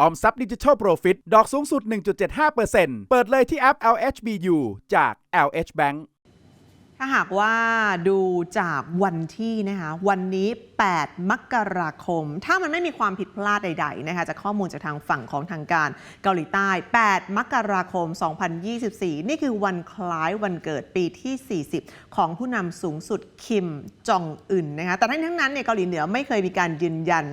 ออมทรัพย์ดิจิทัลโปรฟิตดอกสูงสุด 1.75%เปิดเลยที่แอป LHBU จาก LH Bank ถ้าหากว่าดูจากวันที่นะคะวันนี้ 8 มกราคม ถ้ามันไม่มีความผิดพลาดใดๆนะคะจากข้อมูลจากทางฝั่งของทางการเกาหลีใต้ 8 มกราคม 2024 นี่คือวันคล้ายวันเกิดปีที่ 40 ของผู้นำสูงสุดคิมจองอึนนะคะแต่ทั้งนี้ทั้งนั้นเนี่ยเกาหลีเหนือไม่เคยมีการยืนยัน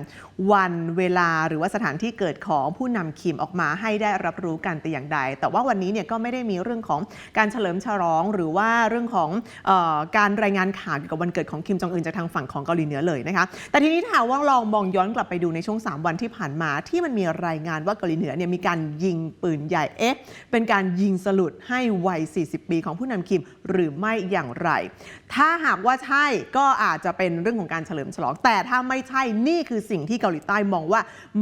วันเวลาหรือว่าสถานที่เกิดของผู้นำคิมออกมาให้ได้รับรู้กันแต่อย่างใด แต่ว่าวันนี้เนี่ยก็ไม่ได้มีเรื่องของการเฉลิมฉลองหรือว่าเรื่องของการรายงานข่าวเกี่ยวกับวันเกิดของคิมจองอึนจากทางฝั่งของเกาหลีเหนือเลยนะคะ แต่ทีนี้ถ้าว่าลองมองย้อนกลับไปดูในช่วง 3 วันที่ผ่านมาที่มันมีรายงานว่าเกาหลีเหนือเนี่ยมีการยิงปืนใหญ่เอ๊ะเป็นการยิงสลุดให้วัย 40 ปีของผู้นำคิมหรือไม่อย่างไร ถ้าหากว่าใช่ก็อาจจะเป็นเรื่องของการเฉลิมฉลอง แต่ถ้าไม่ใช่นี่คือสิ่งที่เกาหลีใต้มองว่า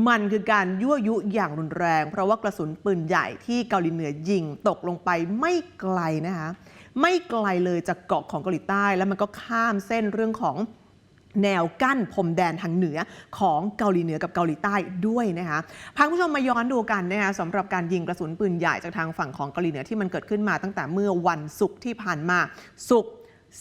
มันคือการยั่วยุอย่างรุนแรง เพราะว่ากระสุนปืนใหญ่ที่เกาหลีเหนือยิงตกลงไปไม่ไกลนะคะ ไม่ไกลเลยจากเกาะของเกาหลีใต้ แล้วมันก็ข้ามเส้นเรื่องของแนวกั้นพรมแดนทางเหนือของเกาหลีเหนือกับเกาหลีใต้ด้วยนะคะพาคุณผู้ชมมาย้อนดูกันนะคะสำหรับการยิงกระสุนปืนใหญ่จากทางฝั่งของเกาหลีเหนือที่มันเกิดขึ้นมาตั้งแต่เมื่อวันศุกร์ที่ผ่านมาศุกร์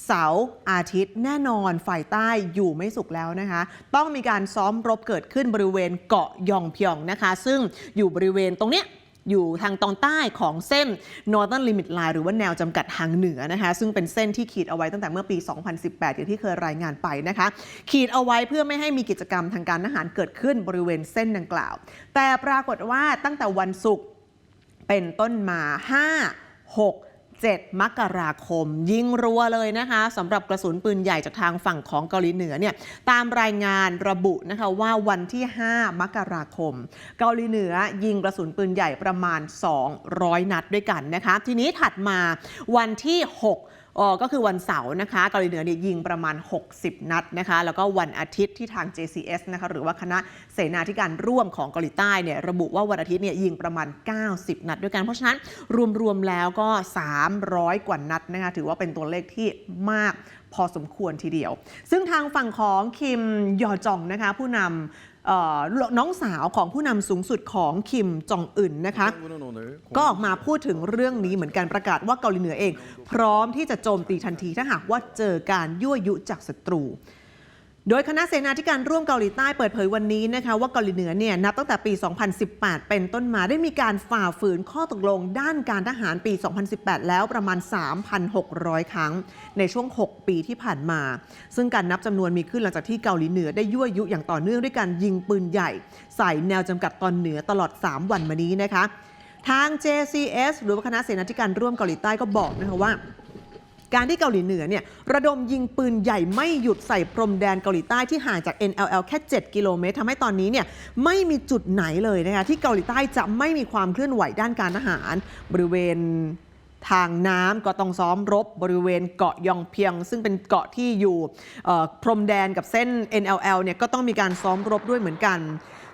เสาร์อาทิตย์แน่นอนฝ่ายใต้อยู่ไม่สุขแล้วนะคะ ต้องมีการซ้อมรบเกิดขึ้นบริเวณเกาะยองพยองนะคะ ซึ่งอยู่บริเวณตรงเนี้ย อยู่ทางตอนใต้ของเส้น Northern Limit Line หรือว่าแนวจำกัดทางเหนือนะคะ ซึ่งเป็นเส้นที่ขีดเอาไว้ตั้งแต่เมื่อปี 2018 อย่างที่เคยรายงานไปนะคะ ขีดเอาไว้เพื่อไม่ให้มีกิจกรรมทางการทหารเกิดขึ้นบริเวณเส้นดังกล่าว แต่ปรากฏว่าตั้งแต่วันศุกร์เป็นต้นมา 5 6 7 มกราคม ยิงรัวเลยนะคะสำหรับกระสุนปืนใหญ่จากทางฝั่งของเกาหลีเหนือเนี่ยตามรายงานระบุนะคะว่าวันที่ 5 มกราคม เกาหลีเหนือยิงกระสุนปืนใหญ่ประมาณ 200 นัดด้วยกันนะคะ ทีนี้ถัดมาวันที่ 6 ออก็คือวันเสาร์นะคะเกาหลีเหนือเนี่ยยิงประมาณ 60 นัดนะคะ แล้วก็วันอาทิตย์ที่ทาง JCS นะคะหรือว่าคณะเสนาธิการร่วมของเกาหลีใต้เนี่ยระบุว่าวันอาทิตย์เนี่ยยิงประมาณ 90 นัดด้วยกัน เพราะฉะนั้นรวมๆแล้วก็ 300 กว่านัดนะคะถือว่าเป็นตัวเลขที่มากพอสมควรทีเดียว ซึ่งทางฝั่งของคิมยอจองนะคะผู้นำ น้องสาวของผู้นำสูงสุดของคิมจองอึนนะคะ ก็ออกมาพูดถึงเรื่องนี้เหมือนกันประกาศว่าเกาหลีเหนือเอง พร้อมที่จะโจมตีทันทีถ้าหากว่าเจอการยั่วยุจากศัตรู โดยคณะเสนาธิการร่วมเกาหลีใต้เปิดเผยวันนี้นะคะว่าเกาหลีเหนือเนี่ยนับตั้งแต่ปี 2018 เป็นต้นมาได้มีการฝ่าฝืนข้อตกลงด้านการทหารปี 2018 แล้วประมาณ 3,600 ครั้ง ในช่วง 6 ปีที่ผ่านมา ซึ่งการนับจำนวนมีขึ้นหลังจากที่เกาหลีเหนือได้ยั่วยุอย่างต่อเนื่องด้วยการยิงปืนใหญ่ ใส่แนวจำกัดตอนเหนือตลอด 3 วันมานี้นะคะ ทาง JCS หรือว่าคณะเสนาธิการร่วมเกาหลีใต้ก็บอกนะคะว่า การที่เกาหลีเหนือเนี่ยระดมยิงปืนใหญ่ไม่หยุดใส่พรมแดนเกาหลีใต้ที่ห่างจาก NLL แค่ 7 กิโลเมตรทำให้ตอนนี้เนี่ยไม่มีจุดไหนเลยนะคะที่เกาหลีใต้จะไม่มีความเคลื่อนไหวด้านการทหาร บริเวณ ทางน้ำก็ต้องซ้อมรบบริเวณเกาะยองเพียง ซึ่งเป็นเกาะที่อยู่พรมแดนกับเส้น NLL เนี่ยก็ต้องมีการซ้อมรบด้วยเหมือนกัน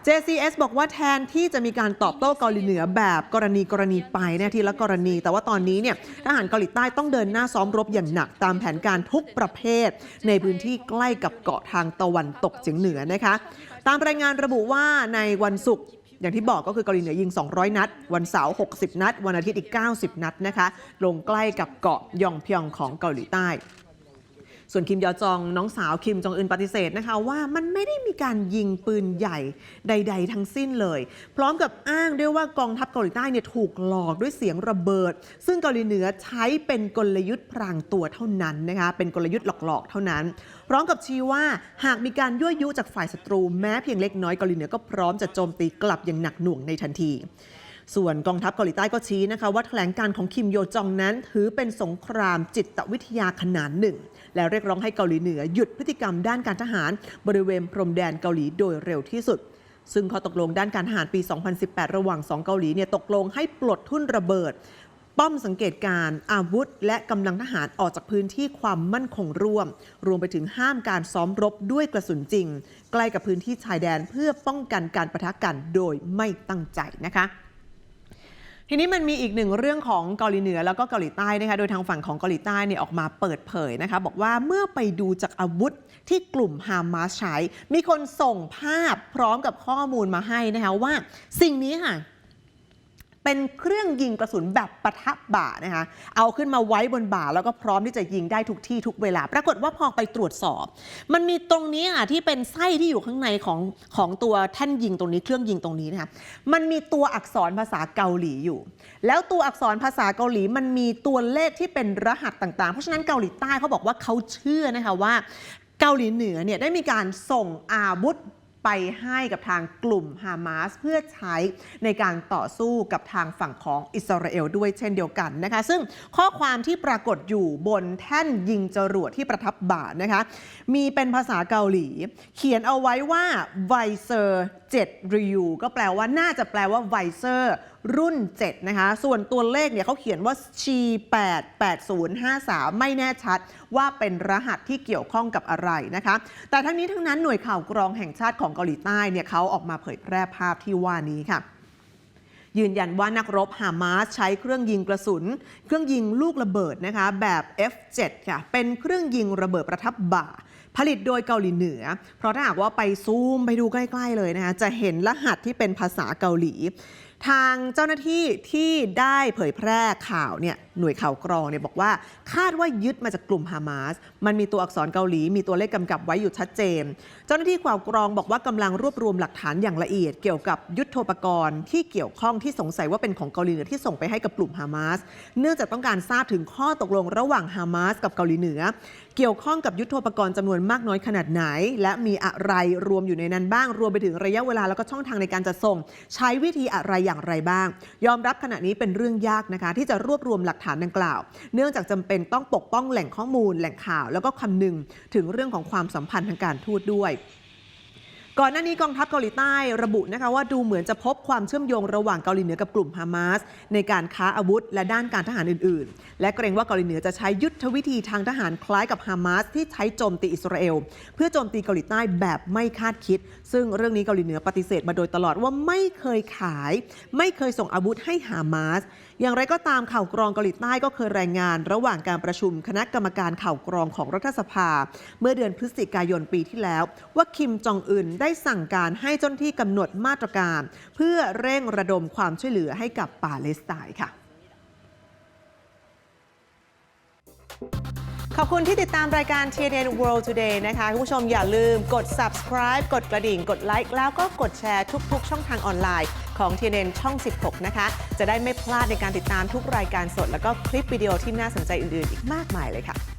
JCS บอกว่าแทนที่จะมีการตอบโต้เกาหลีเหนือแบบกรณีกรณีไปนะทีละกรณี แต่ว่าตอนนี้เนี่ยทหารเกาหลีใต้ต้องเดินหน้าซ้อมรบอย่างหนักตามแผนการทุกประเภท ในพื้นที่ใกล้กับเกาะทางตะวันตกเฉียงเหนือนะคะ ตามรายงานระบุว่าในวันศุกร์ อย่างที่บอกก็คือเกาหลีเหนือยิง 200 นัด วันเสาร์ 60 นัด วันอาทิตย์อีก 90 นัดนะคะ ลงใกล้กับเกาะยองพยองของเกาหลีใต้ ส่วนคิมยอจองน้องสาวคิมจองอึนปฏิเสธนะคะว่ามันไม่ได้มีการยิงปืนใหญ่ใด ๆ ทั้งสิ้นเลย พร้อมกับอ้างด้วยว่ากองทัพเกาหลีใต้เนี่ยถูกหลอกด้วยเสียงระเบิด ซึ่งเกาหลีเหนือใช้เป็นกลยุทธ์พรางตัวเท่านั้นนะคะเป็นกลยุทธ์หลอกๆ เท่านั้น พร้อมกับชี้ว่าหากมีการยั่วยุจากฝ่ายศัตรูแม้เพียงเล็กน้อยเกาหลีเหนือก็พร้อมจะโจมตีกลับอย่างหนักหน่วงในทันที ส่วนกองทัพเกาหลีใต้ก็ชี้นะคะว่าแถลงการของคิมโยจองนั้นถือเป็นสงครามจิตวิทยาขนาดหนึ่ง และเรียกร้องให้เกาหลีเหนือหยุดพฤติกรรมด้านการทหาร บริเวณพรมแดนเกาหลีโดยเร็วที่สุดซึ่งข้อตกลงด้านการทหารปี 2018 ระหว่าง 2 เกาหลีเนี่ยตกลงให้ปลดทุ่นระเบิด ป้อมสังเกตการณ์อาวุธ และกำลังทหารออกจากพื้นที่ความมั่นคงร่วม รวมไปถึงห้ามการซ้อมรบด้วยกระสุนจริง ใกล้กับพื้นที่ชายแดนเพื่อป้องกันการประทะกันโดยไม่ตั้งใจนะคะ ทีนี้มันมีอีกหนึ่งเรื่องของเกาหลีเหนือแล้วก็เกาหลีใต้นะคะ โดยทางฝั่งของเกาหลีใต้เนี่ยออกมาเปิดเผยนะคะ บอกว่าเมื่อไปดูจากอาวุธที่กลุ่มฮามาสใช้ มีคนส่งภาพพร้อมกับข้อมูลมาให้นะคะว่า สิ่งนี้ค่ะ เป็นเครื่องยิงกระสุนแบบปะทะบ่านะคะ เอาขึ้นมาไว้บนบ่าแล้วก็พร้อมที่จะยิงได้ทุกที่ทุกเวลา ปรากฏว่าพอไปตรวจสอบ มันมีตรงนี้อะที่เป็นไส้ที่อยู่ข้างในของของตัวแท่นยิงตรงนี้เครื่องยิงตรงนี้นะคะมันมีตัวอักษรภาษาเกาหลีอยู่ แล้วตัวอักษรภาษาเกาหลีมันมีตัวเลขที่เป็นรหัสต่างๆ เพราะฉะนั้นเกาหลีใต้เขาบอกว่าเขาเชื่อนะคะว่า เกาหลีเหนือเนี่ยได้มีการส่งอาวุธ ไปให้กับทางกลุ่มฮามาสเพื่อใช้ในการต่อสู้กับทางฝั่งของอิสราเอลด้วยเช่นเดียวกันนะคะ ซึ่งข้อความที่ปรากฏอยู่บนแท่นยิงจรวดที่ประทับบ่านะคะ มีเป็นภาษาเกาหลี เขียนเอาไว้ว่าไวเซอร์7ริวก็แปลว่าน่าจะแปลว่าไวเซอร์ รุ่น 7 นะคะ ส่วนตัวเลขเนี่ยเขาเขียนว่า G88053 ไม่แน่ชัดว่าเป็นรหัสที่เกี่ยวข้องกับอะไรนะคะ แต่ทั้งนี้ทั้งนั้นหน่วยข่าวกรองแห่งชาติของเกาหลีใต้เนี่ยเขาออกมาเผยแพร่ภาพที่ว่านี้ค่ะยืนยันว่านักรบฮามาสใช้เครื่องยิงกระสุน เครื่องยิงลูกระเบิดนะคะ แบบ F7 ค่ะ เป็นเครื่องยิงระเบิดประทับบ่า ผลิตโดยเกาหลีเหนือ เพราะถ้าหากว่าไปซูมไปดูใกล้ ๆ เลยนะคะ จะเห็นรหัสที่เป็นภาษาเกาหลี ทางเจ้าหน้าที่ที่ได้เผยแพร่ข่าวเนี่ยหน่วยข่าวกรองเนี่ยบอกว่า คาดว่ายึดมาจากกลุ่มฮามาสมันมีตัวอักษรเกาหลี มีตัวเลขกำกับไว้อยู่ชัดเจน เจ้าหน้าที่ข่าวกรองบอกว่ากำลังรวบรวมหลักฐานอย่างละเอียดเกี่ยวกับยุทโธปกรณ์ที่เกี่ยวข้องที่สงสัยว่าเป็นของเกาหลีเหนือที่ส่งไปให้กับกลุ่มฮามาสเนื่องจากต้องการทราบถึงข้อตกลงระหว่างฮามาสกับเกาหลีเหนือ เกี่ยวข้องกับยุทโธปกรณ์จำนวนมากน้อยขนาดไหน และมีอะไรรวมอยู่ในนั้นบ้าง รวมไปถึงระยะเวลาแล้วก็ช่องทางในการจัดส่ง ใช้วิธีอะไรอย่างไรบ้าง ยอมรับขณะนี้เป็นเรื่องยากนะคะ ที่จะรวบรวมหลักฐานดังกล่าว เนื่องจากจำเป็นต้องปกป้องแหล่งข้อมูล แหล่งข่าว แล้วก็คำนึงถึงเรื่องของความสัมพันธ์ทางการทูตด้วย ก่อนหน้านี้กองทัพเกาหลีใต้ระบุนะคะว่าดูเหมือนจะพบความเชื่อมโยงระหว่างเกาหลีเหนือกับกลุ่มฮามาสในการค้าอาวุธ และด้านการทหารอื่น ๆ และเกรงว่าเกาหลีเหนือจะใช้ยุทธวิธีทางทหารคล้ายกับฮามาสที่ใช้โจมตีอิสราเอลเพื่อโจมตีเกาหลีใต้แบบไม่คาดคิด ซึ่งเรื่องนี้เกาหลีเหนือปฏิเสธมาโดยตลอดว่าไม่เคยขาย ไม่เคยส่งอาวุธให้ฮามาส อย่างไรก็ตามข่าวกรองเกาหลีใต้ก็เคยรายงาน ระหว่างการประชุมคณะกรรมการข่าวกรองของรัฐสภา เมื่อเดือนพฤศจิกายนปีที่แล้ว ว่าคิมจองอึนได้สั่งการให้เจ้าหน้าที่กำหนดมาตรการ เพื่อเร่งระดมความช่วยเหลือให้กับปาเลสไตน์ค่ะขอบคุณที่ติดตามรายการ TNN World Today นะคะคุณผู้ชมอย่าลืมกด subscribe กดกระดิ่ง กดไลค์แล้วก็กดแชร์ทุก ๆ ช่องทางออนไลน์ ของ TNN ช่อง 16 นะคะ จะได้ไม่พลาดในการติดตามทุกรายการสด แล้วก็คลิปวิดีโอที่น่าสนใจอื่นๆ อีกมากมายเลยค่ะ